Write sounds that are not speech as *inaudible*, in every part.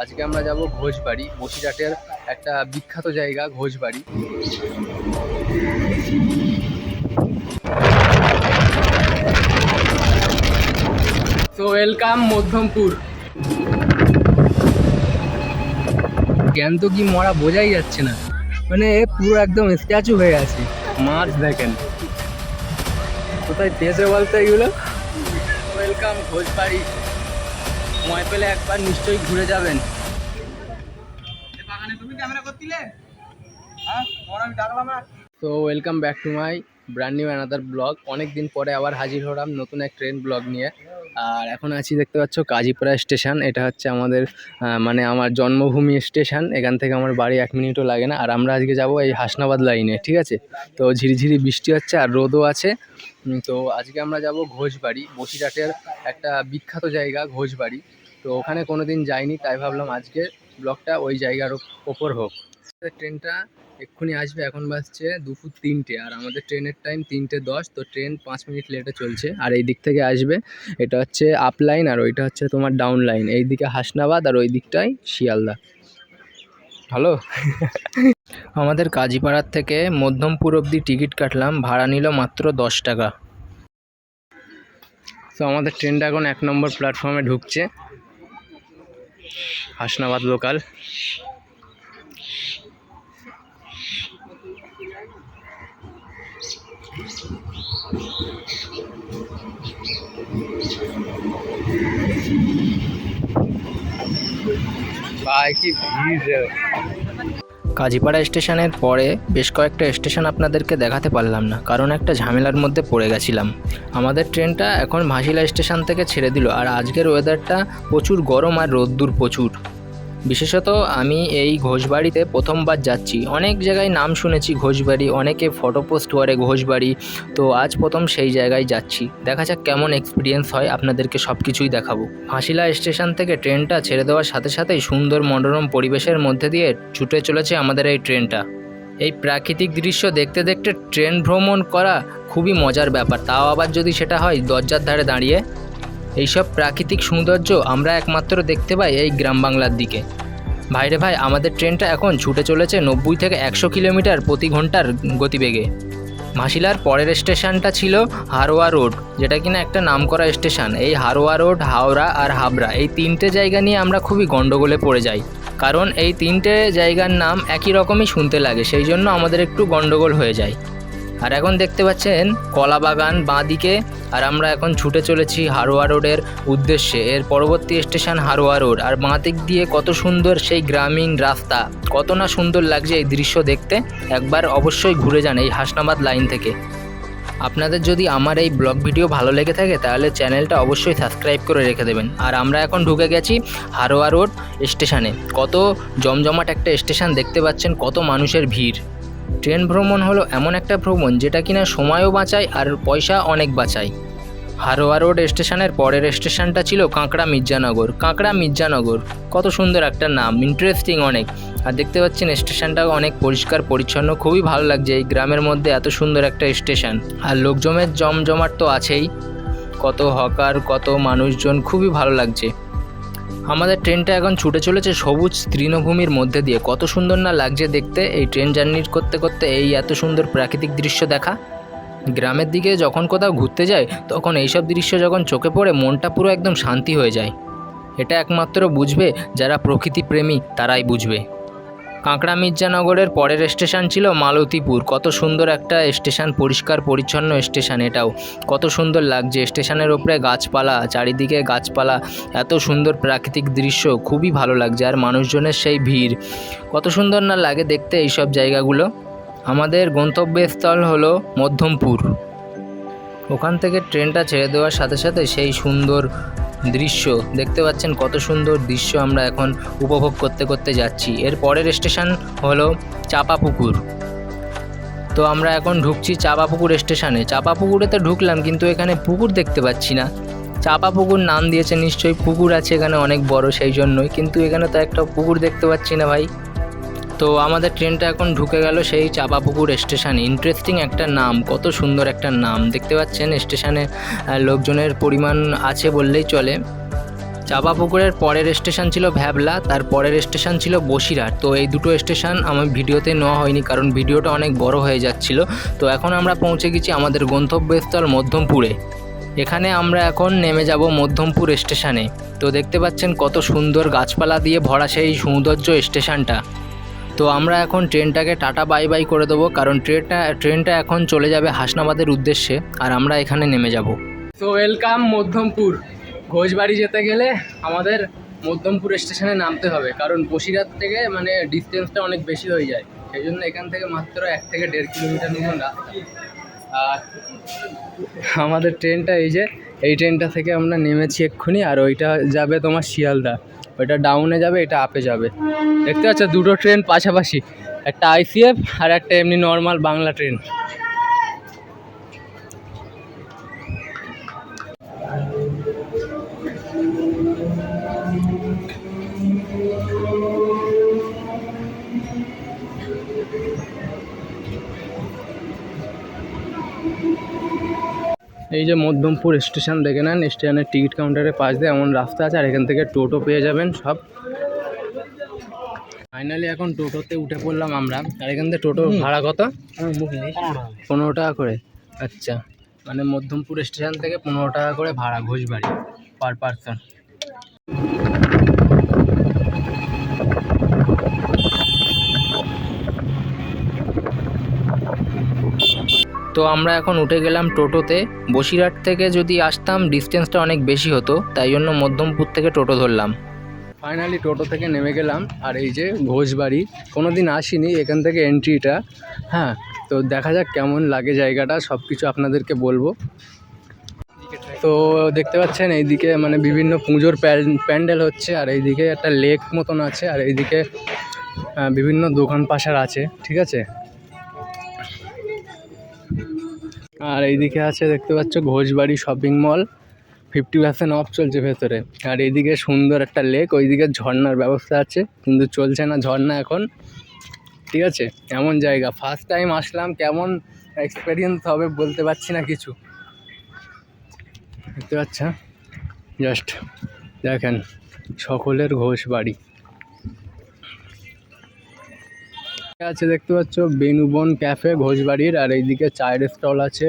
আজকে আমরা যাব ঘোষবাড়ি, বসিরহাটের একটা বিখ্যাত জায়গা, ঘোষবাড়ি। তো ওয়েলকাম মধ্যমপুর। জ্ঞান তো কি মরা বোঝাই যাচ্ছে না। মানে পুরো একদম স্ট্যাচু হয়ে আছে। মাছ দেখেন। কোথায় দেশে বলতে এগুলো? ওয়েলকাম ঘোষবাড়ি। সময় পেলে একবার নিশ্চয়ই ঘুরে যাবেন। তো welcome back to my brand new another vlog অনেক দিন পরে আবার হাজির হলাম নতুন এক ট্রেন ব্লগ নিয়ে। আর এখন আছি দেখতে পাচ্ছ কাজীপাড়া স্টেশন এটা হচ্ছে আমাদের মানে আমার জন্মভূমি স্টেশন এখান থেকে আমার বাড়ি এক মিনিটও লাগে না। আর আমরা আজকে যাব এই হাসনাবাদ লাইনে ঠিক আছে? তো ঝিরিঝিরি বৃষ্টি হচ্ছে আর রোদও আছে। তো আজকে আমরা যাব ঘোষবাড়ি, বসিরহাটের একটা বিখ্যাত জায়গা, ঘোষবাড়ি। তো ওখানে কোনো দিন যাইনি, তাই ভাবলাম আজকে ব্লগটা ওই জায়গার ওপর হোক। ট্রেনটা, এক্ষুনি আসবে, এখন বাজছে দুপুর তিনটে, আর আমাদের ট্রেনের টাইম তিনটে দশ, তো ট্রেন পাঁচ মিনিট লেটে চলছে। আর এই দিক থেকে আসবে, এটা হচ্ছে আপ লাইন আর ওইটা হচ্ছে তোমার ডাউন লাইন এই দিকে হাসনাবাদ, আর ওই দিকটাই শিয়ালদা। হ্যালো *laughs* আমাদের কাজীপাড়ার থেকে মধ্যমপুর অবধি টিকিট কাটলাম, ভাড়া নিল মাত্র দশ টাকা। তো আমাদের ট্রেনটা এখন এক নম্বর প্ল্যাটফর্মে ঢুকছে, হাসনাবাদ লোকাল কাজীপাড়া স্টেশনের পরে বেশ কয়েকটা স্টেশন আপনাদেরকে দেখাতে পারলাম না, কারণ একটা ঝামেলার মধ্যে পড়ে গেছিলাম। আমাদের ট্রেনটা এখন ভাসিলা স্টেশন থেকে ছেড়ে দিল, আর আজকের ওয়েদারটা প্রচুর গরম আর রোদ্দুর প্রচুর। বিশেষত আমি এই ঘোষবাড়িতে প্রথমবার যাচ্ছি। অনেক জায়গায় নাম শুনেছি ঘোষবাড়ি, অনেকে ফটো পোস্ট করে ঘোষবাড়ি। তো আজ প্রথম সেই জায়গায় যাচ্ছি। দেখা যাক কেমন এক্সপিরিয়েন্স হয়, আপনাদেরকে সব কিছুই দেখাবো। হাসিলা স্টেশন থেকে ট্রেনটা ছেড়ে দেওয়ার সাথে সাথেই সুন্দর মনোরম পরিবেশের মধ্যে দিয়ে ছুটে চলেছে আমাদের এই ট্রেনটা। এই প্রাকৃতিক দৃশ্য দেখতে দেখতে ট্রেন ভ্রমণ করা খুবই মজার ব্যাপার। তাও আবার যদি সেটা হয়, দরজার ধারে দাঁড়িয়ে এইসব প্রাকৃতিক সৌন্দর্য আমরা একমাত্র দেখতে পাই এই গ্রাম বাংলার দিকে। ভাইরে ভাই, আমাদের ট্রেনটা এখন ছুটে চলেছে নব্বই থেকে একশো কিলোমিটার প্রতি ঘণ্টার গতিবেগে। মাসিলার পরের স্টেশনটা ছিল হারোয়া রোড, যেটা কিনা একটা নামকরা স্টেশন। এই হারোয়া রোড, হাওড়া আর হাবড়া, এই তিনটে জায়গা নিয়ে আমরা খুবই গন্ডগোলে পড়ে যাই। কারণ এই তিনটে জায়গার নাম একই রকমই শুনতে লাগে, সেই জন্য আমাদের একটু গন্ডগোল হয়ে যায়। আর এখন দেখতে পাচ্ছেন কলা বাগান বাঁদিকে, আর আমরা এখন ছুটে চলেছি হারোয়া রোডের উদ্দেশ্যে। এর পরবর্তী স্টেশন হারোয়া রোড। আর বাঁ দিক দিয়ে কত সুন্দর সেই গ্রামীণ রাস্তা। কত না সুন্দর লাগছে এই দৃশ্য দেখতে। একবার অবশ্যই ঘুরে যান এই হাসনাবাদ লাইন থেকে। আপনাদের যদি আমার এই ব্লগ ভিডিও ভালো লেগে থাকে, তাহলে চ্যানেলটা অবশ্যই সাবস্ক্রাইব করে রেখে দেবেন। আর আমরা এখন ঢুকে গেছি হারোয়া রোড স্টেশনে। কত জমজমাট একটা স্টেশন দেখতে পাচ্ছেন, কত মানুষের ভিড়। ট্রেন ভ্রমণ হলো এমন একটা ভ্রমণ যেটা কিনা সময়ও বাঁচায় আর পয়সা অনেক বাঁচায়। হারোয়া রোড স্টেশনের পরের স্টেশনটা ছিল কাঁকড়া মির্জানগর। কাঁকড়া মির্জানগর, কত সুন্দর একটা নাম ইন্টারেস্টিং অনেক। আর দেখতে পাচ্ছেন স্টেশনটাও অনেক পরিষ্কার, পরিচ্ছন্ন, খুবই ভালো লাগছে এই গ্রামের মধ্যে এত সুন্দর একটা স্টেশন। আর লোকজমের জমজমাট তো আছেই। কত হকার, কত মানুষজন, খুবই ভালো লাগছে। আমাদের ট্রেনটা এখন ছুটে চলেছে সবুজ তৃণভূমির মধ্যে দিয়ে। কত সুন্দর না লাগছে দেখতে। এই ট্রেন জার্নি করতে করতে এই এত সুন্দর প্রাকৃতিক দৃশ্য দেখা। গ্রামের দিকে যখন কোথাও ঘুরতে যায়, তখন এইসব দৃশ্য যখন চোখে পড়ে, মনটা পুরো একদম শান্তি হয়ে যায়। এটা একমাত্র বুঝবে যারা প্রকৃতি প্রেমী, তারাই বুঝবে। কাঁকড়া মির্জানগরের পরের স্টেশন ছিল মালতীপুর। কত সুন্দর একটা স্টেশন, পরিষ্কার, পরিচ্ছন্ন স্টেশন এটাও। কত সুন্দর লাগছে স্টেশনের ওপরে গাছপালা, চারিদিকে গাছপালা। এত সুন্দর প্রাকৃতিক দৃশ্য, খুবই ভালো লাগছে আর মানুষজনের সেই ভিড়। কত সুন্দর না লাগে দেখতে এইসব জায়গাগুলো? আমাদের গন্তব্যস্থল হলো মধ্যমপুর। ওখান থেকে ট্রেনটা ছেড়ে দেওয়ার সাথে সাথে সেই সুন্দর দৃশ্য। দেখতে পাচ্ছেন কত সুন্দর দৃশ্য আমরা এখন উপভোগ করতে করতে যাচ্ছি। এর পরের স্টেশন হলো চাপাপুকুর। তো আমরা এখন ঢুকছি চাপাপুকুর স্টেশনে। চাপাপুকুরে তো ঢুকলাম কিন্তু এখানে পুকুর দেখতে পাচ্ছি না। চাপা পুকুর নাম দিয়েছে নিশ্চয়ই। পুকুর আছে এখানে অনেক বড় সেই জন্যই কিন্তু এখানে তো একটা পুকুর দেখতে পাচ্ছি না ভাই। তো আমাদের ট্রেনটা এখন ঢুকে গেল সেই চাপাপুকুর স্টেশনে। ইন্টারেস্টিং একটা নাম, কত সুন্দর একটা নাম। দেখতে পাচ্ছেন, স্টেশনে লোকজনের পরিমাণ আছে বললেই চলে। চাপা পুকুরের পরের স্টেশন ছিল ভ্যাবলা, তার পরের স্টেশন ছিল বসিরহাট। তো এই দুটো স্টেশন আমার ভিডিওতে নেওয়া হয়নি, কারণ ভিডিওটা অনেক বড় হয়ে যাচ্ছিল। তো এখন আমরা পৌঁছে গেছি আমাদের গন্তব্যস্থল মধ্যমপুরে। এখানে আমরা এখন নেমে যাব মধ্যমপুর স্টেশনে। তো দেখতে পাচ্ছেন কত সুন্দর গাছপালা দিয়ে ভরা সেই সৌন্দর্য স্টেশনটা। তো আমরা এখন ট্রেনটাকে টাটা বাই বাই করে দেবো, কারণ ট্রেনটা ট্রেনটা এখন চলে যাবে হাসনাবাদের উদ্দেশ্যে, আর আমরা এখানে নেমে যাব। তো ওয়েলকাম মধ্যমপুর। ঘোষবাড়ি যেতে গেলে আমাদের মধ্যমপুর স্টেশনে নামতে হবে, কারণ বসিরহাট থেকে মানে ডিস্টেন্সটা অনেক বেশি হয়ে যায়। সেই জন্য এখান থেকে মাত্র এক থেকে দেড় কিলোমিটার মতন রাস্তা আর আমাদের ট্রেনটা এই যে এই ট্রেনটা থেকে আমরা নেমেছি এক্ষুনি আর ওইটা যাবে তোমার শিয়ালদা। ওইটা ডাউনে যাবে, এটা আপে যাবে। দেখতে পাচ্ছ, দুটো ট্রেন পাশাপাশি। একটা আইসিএফ আর একটা এমনি নর্মাল বাংলা ট্রেন এই যে মধ্যমপুর স্টেশন দেখে নেন। স্টেশনের টিকিট কাউন্টারের পাশ দিয়ে এমন রাস্তা আছে আর এখান থেকে টোটো পেয়ে যাবেন সব। ফাইনালি এখন টোটোতে উঠে পড়লাম আমরা আর এখান থেকে টোটো ভাড়া কত? পনেরো টাকা। করে। আচ্ছা মানে মধ্যমপুর স্টেশন থেকে পনেরো টাকা করে ভাড়া ঘোষবাড়ি পার পারসন তো আমরা এখন উঠে গেলাম টোটোতে। বসিরহাট থেকে যদি আসতাম ডিস্টেন্সটা অনেক বেশি হতো, তাই জন্য মধ্যমপুর থেকে টোটো ধরলাম। ফাইনালি টোটো থেকে নেমে গেলাম, আর এই যে ঘোষবাড়ি কোনো দিন আসিনি, এখান থেকে এন্ট্রিটা হ্যাঁ তো দেখা যাক কেমন লাগে জায়গাটা সব কিছু আপনাদেরকে বলব। তো দেখতে পাচ্ছেন, এইদিকে মানে বিভিন্ন পুজোর প্যান্ডেল হচ্ছে, আর এইদিকে একটা লেক মতন আছে, আর এইদিকে বিভিন্ন দোকান পাশার আছে, ঠিক আছে? আর এইদিকে আছে, দেখতে পাচ্ছ, Ghoshbari shopping mall fifty percent off চলছে ভেতরে। আর এইদিকে সুন্দর একটা লেক ওইদিকে ঝর্ণার ব্যবস্থা আছে, কিন্তু চলছে না ঝর্ণা এখন। ঠিক আছে? এমন জায়গা। ফার্স্ট টাইম আসলাম, কেমন এক্সপিরিয়েন্স হবে বলতে পারছি না কিছু। দেখতে পাচ্ছ? জাস্ট দেখেন, সকলের ঘোষ বাড়ি আছে দেখতে পাচ্ছ বেনুবন ক্যাফে ঘোষবাড়ির আর এইদিকে চায়ের স্টল আছে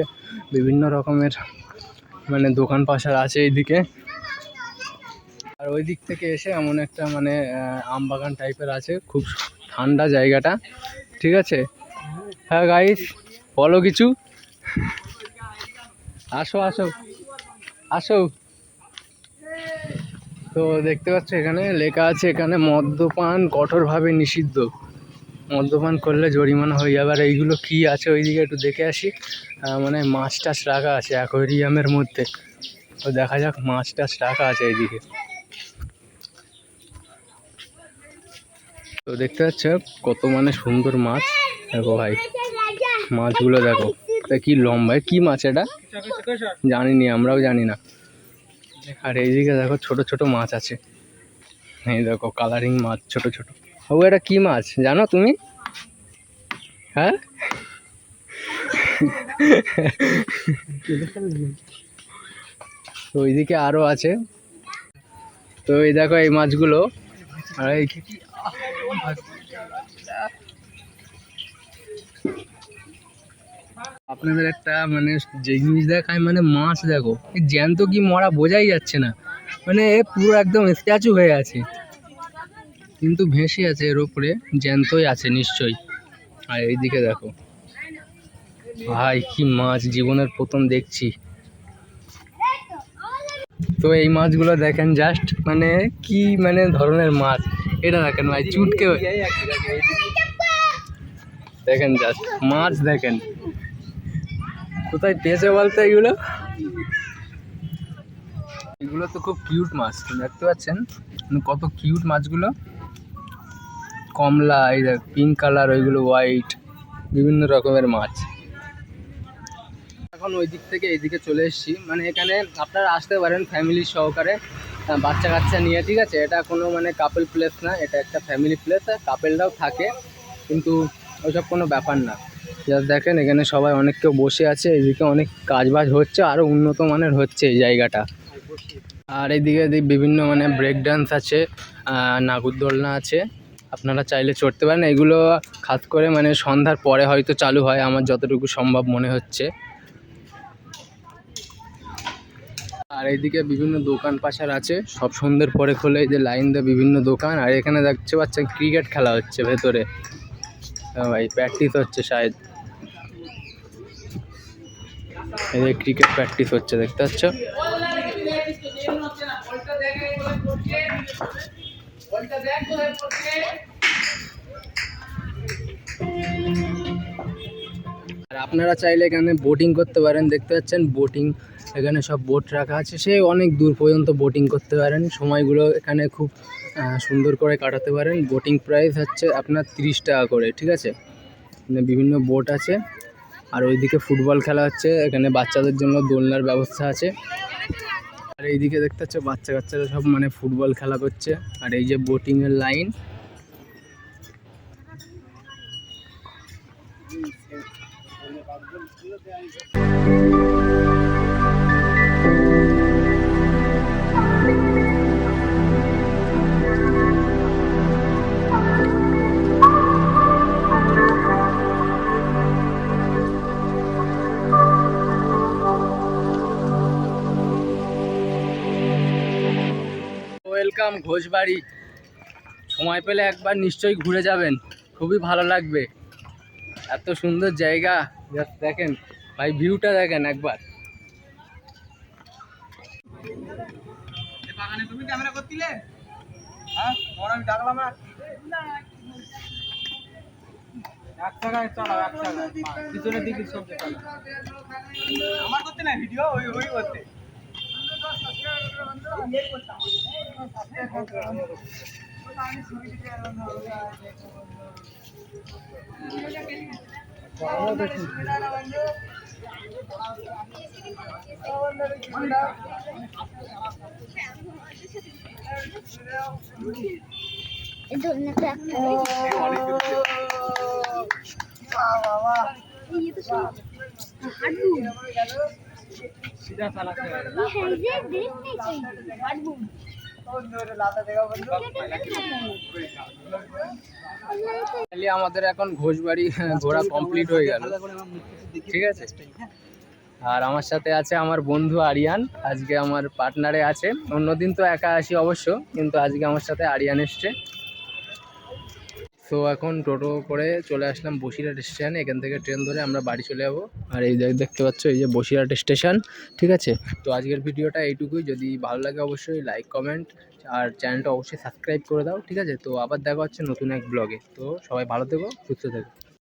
বিভিন্ন রকমের মানে দোকান পাশার আছে এইদিকে। আর ওই দিক থেকে এসে এমন একটা মানে আহ, আম বাগান টাইপের আছে খুব ঠান্ডা জায়গাটা ঠিক আছে? হ্যাঁ গাইস বলো কিছু? আসো আসো আসো। তো দেখতে পাচ্ছ এখানে লেখা আছে এখানে মদ্যপান কঠোরভাবে নিষিদ্ধ। মদ্যপান করলে জরিমানা হয়ে যাবে। আর এইগুলো কী আছে ওইদিকে একটু দেখে আসি। মানে মাছ টাছ রাখা আছে অ্যাকোয়ারিয়ামের মধ্যে। তো দেখা যাক মাছ টাছ রাখা আছে এইদিকে। তো দেখতে পাচ্ছ কত মানে সুন্দর মাছ। দেখো ভাই, মাছগুলো দেখো। তা কি লম্বা, কি মাছ এটা? জানিনি, আমরাও জানি না। আর এইদিকে দেখো ছোট ছোট মাছ আছে। এই দেখো কালারিং মাছ ছোট ছোট। ও এটা কি মাছ? জানো তুমি? হ্যাঁ? তো ওইদিকে আরও আছে। তো এই দেখো এই মাছগুলো। আর এই আপনাদের একটা মানে যে জিনিস দেখায় মানে মাছ দেখো। এই জ্যান্ত কি মরা বোঝাই যাচ্ছে না। মানে পুরো একদম স্ট্যাচু হয়ে আছে। কিন্তু ভেসে আছে এর উপরে, জ্যান্তই আছে নিশ্চয়ই। আর এইদিকে দেখো। ভাই, কি মাছ জীবনের প্রথম দেখছি। তো এই মাছগুলো দেখেন জাস্ট মানে কি মানে ধরনের মাছ। এটা দেখেন ভাই, চুটকে দেখেন জাস্ট মাছ দেখেন। কোথায় পেয়েছে বলতে এগুলো? এগুলো তো খুব কিউট মাছ, দেখতে পাচ্ছেন? মানে কত কিউট মাছগুলো। কমলা, এই দেখ পিঙ্ক কালার ওইগুলো হোয়াইট বিভিন্ন রকমের মাছ। এখন ওই দিক থেকে এইদিকে চলে এসেছি। মানে এখানে আপনারা আসতে পারেন ফ্যামিলি সহকারে বাচ্চা কাচ্চা নিয়ে, ঠিক আছে? এটা কোনো মানে কাপল প্লেস না, এটা একটা ফ্যামিলি প্লেস কাপেলরাও থাকে, কিন্তু ওইসব কোনো ব্যাপার না। জাস্ট দেখেন, এখানে সবাই অনেক কেউ বসে আছে এদিকে অনেক কাজ বাজ হচ্ছে আরও উন্নত মানের হচ্ছে এই জায়গাটা। আর এইদিকে দি- বিভিন্ন মানে ব্রেক ডান্স আছে নাগরদোলনা আছে। আপনারা চাইলে চড়তে পারেন। এগুলো খাস করে মানে সন্ধ্যার পরে হয়তো চালু হয়, আমার যতটুকু সম্ভব মনে হচ্ছে। আর এইদিকে বিভিন্ন দোকান পাশার আছে, সব সন্ধ্যের পরে খোলে এই যে লাইন দিয়ে বিভিন্ন দোকান, আর এখানে দেখতে পাচ্ছেন ক্রিকেট খেলা হচ্ছে ভেতরে। হ্যাঁ ভাই প্র্যাকটিস হচ্ছে শায়দ। এই যে ক্রিকেট প্র্যাকটিস হচ্ছে, দেখতে পাচ্ছ? আর আপনারা চাইলে এখানে বোটিং করতে পারেন, দেখতে পাচ্ছেন বোটিং এখানে সব বোট রাখা আছে। সে অনেক দূর পর্যন্ত বোটিং করতে পারেন। সময়গুলো এখানে খুব সুন্দর করে কাটাতে পারেন। বোটিং প্রাইস হচ্ছে আপনার তিরিশ টাকা করে, ঠিক আছে? বিভিন্ন বোট আছে। আর ওইদিকে ফুটবল খেলা হচ্ছে। এখানে বাচ্চাদের জন্য দোলনার ব্যবস্থা আছে। আর এইদিকে দেখতে পাচ্ছ বাচ্চা কাচ্চারা সব মানে ফুটবল খেলা করছে। আর এই যে বোটিং এর লাইন ওয়েলকাম, ঘোষবাড়ি। সময় পেলে একবার নিশ্চয়ই ঘুরে যাবেন। খুবই ভালো লাগবে। এত সুন্দর জায়গা। দেখেন, ভাই, ভিউটা দেখেন একবার। হ্যাঁ? আমার করতে না ভিডিও? ওই ওই করতে। এই ধরনেটা একটা এই আমাদের এখন ঘোষবাড়ি ঘোরা কমপ্লিট হয়ে গেল। ঠিক আছে? আর আমার সাথে আছে আমার বন্ধু আরিয়ান। আজকে আমার পার্টনারে আছে। অন্যদিন তো একা আসি অবশ্য, কিন্তু আজকে আমার সাথে আরিয়ান এসছে। তো এখন টোটো করে চলে আসলাম বসিরহাট স্টেশন এখান থেকে ট্রেন ধরে আমরা বাড়ি চলে যাব। আর এই দেখ, দেখতে পাচ্ছ, এই যে বসিরহাট স্টেশন ঠিক আছে? তো আজকের ভিডিওটা এইটুকুই। যদি ভালো লাগে অবশ্যই লাইক কমেন্ট আর চ্যানেলটা অবশ্যই সাবস্ক্রাইব করে দাও, ঠিক আছে? তো আবার দেখা হচ্ছে নতুন এক ব্লগে তো সবাই ভালো থেকো, সুস্থ থেকো।